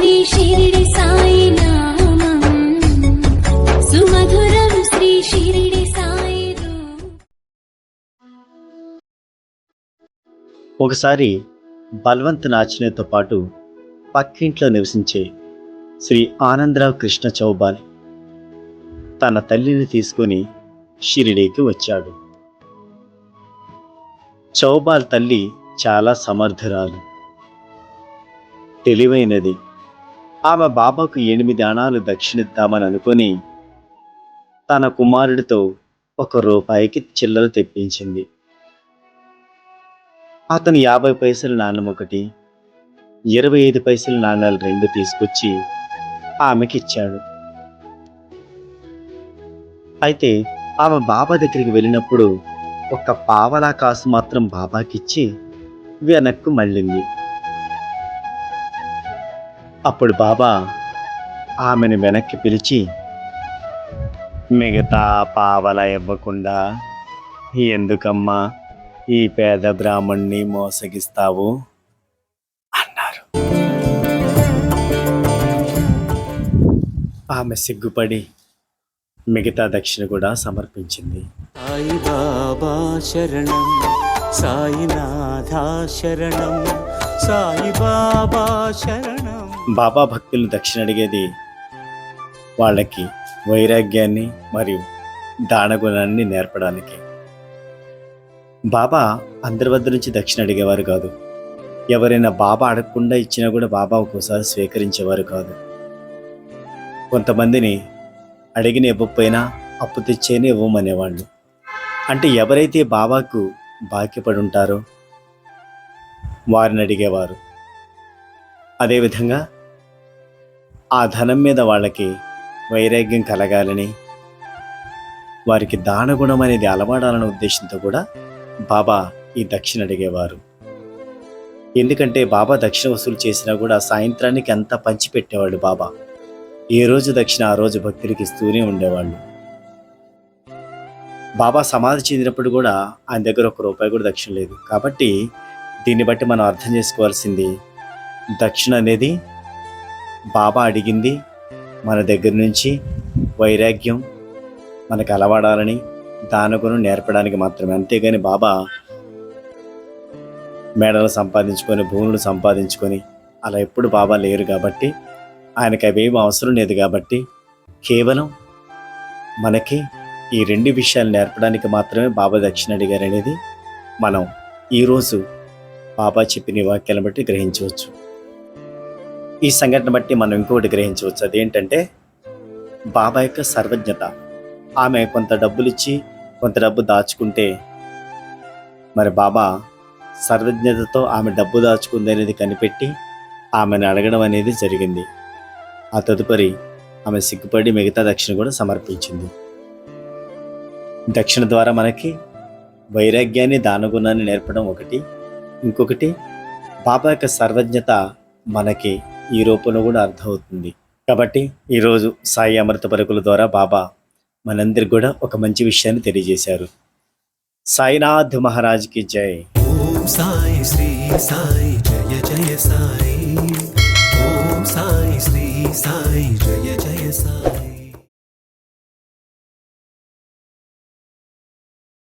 శ్రీ షిరిడి సాయి నామం సుమధురం శ్రీ షిరిడి సాయి ఒకసారి బల్వంత్ నాచనేతో పాటు పక్కింట్లో నివసించే శ్రీ ఆనందరావు కృష్ణ చౌబాల్ తన తల్లిని తీసుకొని షిరిడీకి వచ్చాడు. చౌబాల్ తల్లి చాలా సమర్థురాలు. తెలివైనది. ఆమె బాబాకు ఎనిమిది అణాలు దక్షిణిద్దామని అనుకొని తన కుమారుడితో ఒక రూపాయికి చిల్లర తెప్పించింది. అతను యాభై పైసల నాణ్యం ఒకటి ఇరవై ఐదు పైసలు నాణ్యాలు రెండు తీసుకొచ్చి ఆమెకి ఇచ్చాడు. అయితే ఆమె బాబా దగ్గరికి వెళ్ళినప్పుడు ఒక పావలా కాసు మాత్రం బాబాకిచ్చి వెనక్కు మళ్ళింది. అప్పుడు బాబా ఆమెను వెనక్కి పిలిచి మిగతా పావల ఇవ్వకుండా ఎందుకమ్మా ఈ పేద బ్రాహ్మణ్ణి మోసగిస్తావు? అన్నారు. ఆమె సిగ్గుపడి మిగతా దక్షిణ కూడా సమర్పించింది. సాయి బాబా శరణం సాయినాథా శరణం సాయి బాబా శరణం. బాబా భక్తులు దక్షిణ అడిగేది వాళ్ళకి వైరాగ్యాన్ని మరియు దానగుణాన్ని నేర్పడానికి. బాబా అందరి వద్ద నుంచి దక్షిణ అడిగేవారు కాదు. ఎవరైనా బాబా అడగకుండా ఇచ్చినా కూడా బాబా ఒక్కోసారి స్వీకరించేవారు కాదు. కొంతమందిని అడిగిన ఇవ్వకపోయినా అప్పు తెచ్చేనే ఇవ్వమనేవాళ్ళు. అంటే ఎవరైతే బాబాకు బాక్యపడి ఉంటారో వారిని అడిగేవారు. అదేవిధంగా ఆ ధనం మీద వాళ్ళకి వైరాగ్యం కలగాలని వారికి దానగుణం అనేది అలవాడాలనే ఉద్దేశంతో కూడా బాబా ఈ దక్షిణ అడిగేవారు. ఎందుకంటే బాబా దక్షిణ వసూలు చేసినా కూడా సాయంత్రానికి అంతా పంచిపెట్టేవాళ్ళు బాబా. ఏ రోజు దక్షిణ ఆ రోజు భక్తులకి ఇస్తూనే ఉండేవాళ్ళు. బాబా సమాధి చెందినప్పుడు కూడా ఆయన దగ్గర ఒక రూపాయి కూడా దక్షిణ లేదు. కాబట్టి దీన్ని బట్టి మనం అర్థం చేసుకోవాల్సింది దక్షిణ అనేది బాబా అడిగింది మన దగ్గర నుంచి వైరాగ్యం మనకు అలవాడాలని దానగుణం నేర్పడానికి మాత్రమే. అంతేగాని బాబా మేడలు సంపాదించుకొని భూములు సంపాదించుకొని అలా ఎప్పుడు బాబా లేరు కాబట్టి ఆయనకి అవేం అవసరం లేదు కాబట్టి కేవలం మనకి ఈ రెండు విషయాలు నేర్పడానికి మాత్రమే బాబా దక్షిణ అడిగారు అనేది మనం ఈరోజు బాబా చెప్పిన వాక్యాలను బట్టి గ్రహించవచ్చు. ఈ సంఘటన బట్టి మనం ఇంకొకటి గ్రహించవచ్చు. అదేంటంటే బాబా యొక్క సర్వజ్ఞత. ఆమె కొంత డబ్బులు ఇచ్చి కొంత డబ్బు దాచుకుంటే మరి బాబా సర్వజ్ఞతతో ఆమె డబ్బు దాచుకుంది అనేది కనిపెట్టి ఆమెను అడగడం అనేది జరిగింది. ఆ తదుపరి ఆమె సిగ్గుపడి మిగతా దక్షిణ కూడా సమర్పించింది. దక్షిణ ద్వారా మనకి వైరాగ్యాన్ని దానగుణాన్ని నేర్పడం ఒకటి. ఇంకొకటి బాబా యొక్క సర్వజ్ఞత మనకి ఈ రూపంలో కూడా అర్థమవుతుంది. కాబట్టి ఈరోజు సాయి అమృత పరుకుల ద్వారా బాబా మనందరికి కూడా ఒక మంచి విషయాన్ని తెలియజేశారు. సాయినాథ్ మహారాజ్కి జై. ఓం సాయి శ్రీ సాయి జయ జయ సాయి. ఓం సాయి శ్రీ సాయి జయ జయ సాయి.